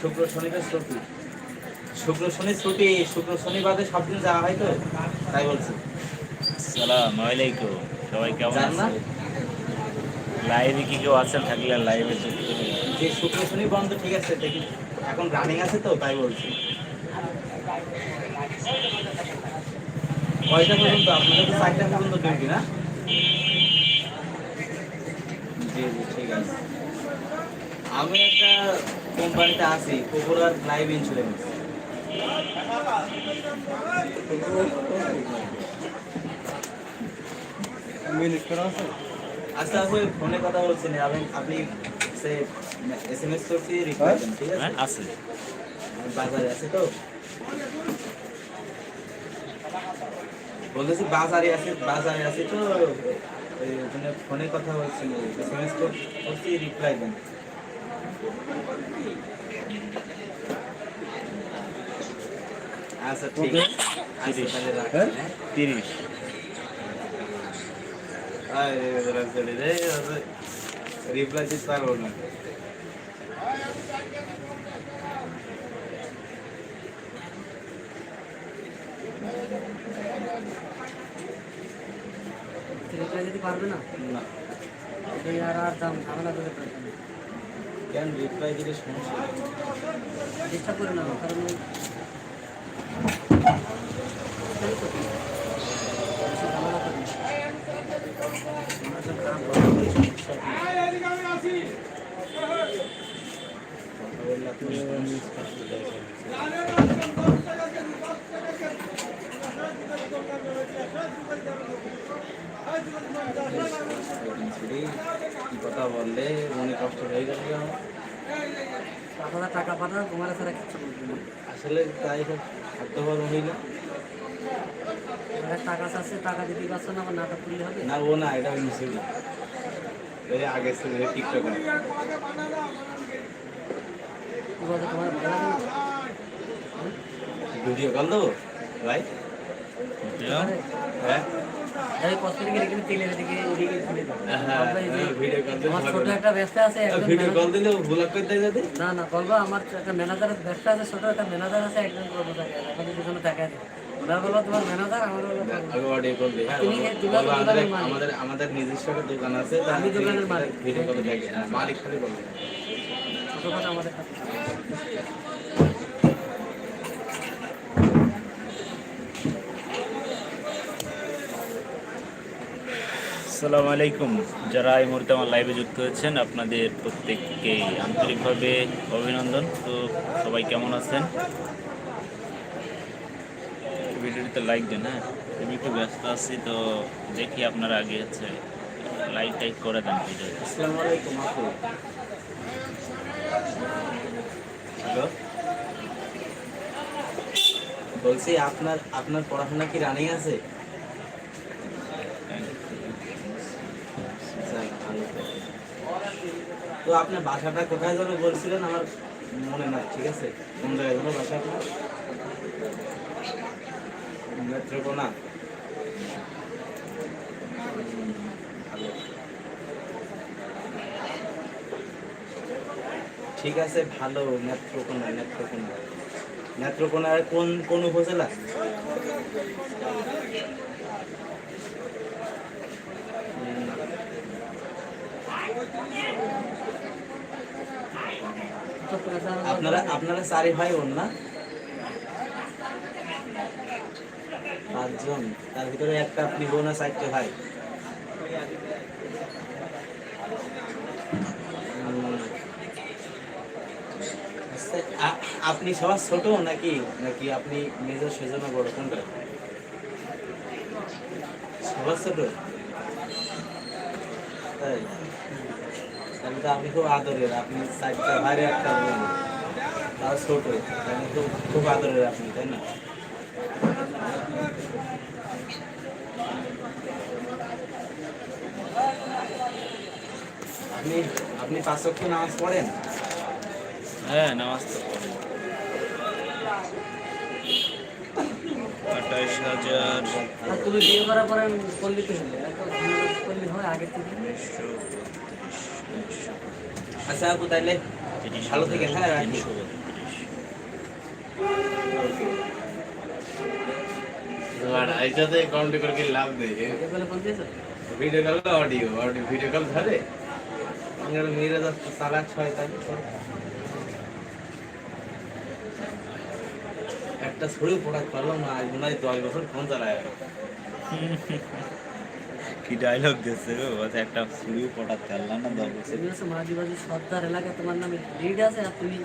শুক্র শনিবার ছুটি। শুক্র শনি ছুটি শুক্র শনি বাদে সব দিন যাওয়া হয় তো? তাই বলছি। সালাম আলাইকুম। সবাই কেমন আছেন? লাইভে কি কেউ আছেন? থাকলে লাইভে যে শুক্র শনি বন্ধ ঠিক আছে দেখি। এখন রানিং আছে তো তাই বলছি। কয়টা পর্যন্ত? আপনাদের তো চারটা পর্যন্ত ডিউটি না? জি জি ঠিক আছে। আমি একটা কোম্পানিতে আছি কুকুরার লাইফ ইন্স্যুরেন্স আচ্ছা আপনি ফোনে কথা বলছেন আপনি আপনি সে করছি ঠিক আছে? হ্যাঁ আছে। আমি বাজারে আছি তো? বলতেছি বাজারে আছি বাজারে আছি তো? ওই ওখানে ফোনে কথা বলছি এস এম এস করছি রিপ্লাই দেন। আচ্ছা ঠিক আছে আচ্ছা তাহলে রাখছি হ্যাঁ? তিরিশ। রিপ্লাই দিতে পারব না। রিপ্লাই দিতে পারবে না? না। আর আর দাম ঝামেলা করে পারবে না। কেন রিপ্লাই দিলে সমস্যা চেষ্টা করে নেব কারণ ওই এটাই তো না। আমরা তো? কথা বললে? মনে কষ্ট হয়ে গেল আমার। হাজার টাকা পাঠাও তোমার ছাড়া না আসলে তাই হোক স্বার্থপর মহিলা এবার টাকা চাচ্ছে টাকা দিতে পারছ না আবার নাটক করলে হবে? না ও না এটা মিছিল এই আগে ছিল টিকটক তোমার ভালো লাগে ভিডিও কল দেবো? ভাই? হ্যাঁ? এই কসমেটিকের এখানে তেলের দিকে ওদিকে হ্যাঁ, হ্যাঁ, দিয়ে আমার ছোট একটা ব্যবসা আছে ভিডিও কল দিলে ভুল করে দেয় যদি না না বলব আমার একটা ম্যানেজার ব্যবসা আছে ছোট একটা ম্যানেজার আছে একজন কর্মচারী আছে। আমাদের দুজনে দিই হ্যাঁ দোকান- বলো, আমাদের নিজস্ব একটা দোকান আছে আমি দোকানের মালিক। ভিডিও কল হ্যাঁ, মালিক খালি বলবে আমাদের আসসালামু আলাইকুম। যারা এই মুহূর্তে আমার লাইভে যুক্ত হয়েছেন, আপনাদের প্রত্যেককেই আন্তরিকভাবে অভিনন্দন। তো সবাই কেমন আছেন? ভিডিওটিতে লাইক দেন হ্যাঁ? আমি একটু ব্যস্ত আছি, তো দেখি আপনারা আগে হচ্ছে লাইক টাইক করে দেন ভিডিও হ্যালো? বলছি, আপনার আপনার পড়াশোনা কি রানিং আছে যাক, ভালো তো। তো আপনার বাসাটা কোথায় যেন বলছিলেন, আমার মনে নাই, ঠিক আছে? কোন জায়গায় যেন বাসা আপনার নেত্রকোনা। ঠিক আছে, ভালো, নেত্রকোনা নেত্রকোনা। নেত্রকোনার কোন কোন উপজেলা? আপনারা আপনারা চারি ভাই বোন না? পাঁচজন। তার ভিতরে একটা আপনি বোন আর চারটে ভাই। আচ্ছা, আপনি সবার ছোট নাকি? নাকি আপনি মেজর সেজন্য বড়? কোনটা সবার ছোট? তাই? তাহলে তো আপনি খুব আদরের আপনি চারটা ভাইয়ের একটা বোন তাও ছোট তাহলে খুব খুব আদরের আপনি তাই না? আপনি আপনি পাঁচ ওয়াক্ত নামাজ পড়েন? হ্যাঁ নামাজ তো পড়ি। আঠাইশ হাজার। তুমি বিয়ে করার পরে করলি তো হয় আগে থেকে? আচ্ছা আপু তাহলে ভালো থেকে হ্যাঁ এইটাতে কাউন্ট করে কি লাভ নেই? Video call audio audio video call ধরে। মেয়েরা যাচ্ছে সালা ছয় তারিখ একটা ছড়িও পড়া করলাম না আজ মনে দশ বছর ফোন চালায়। কি ডায়লগ দিচ্ছে গো? একটা ছুরিও পটাতে পারলাম না বছর মাঝে হচ্ছে সর্দার এলাকা তোমার নামে লিড আছে আর তুমি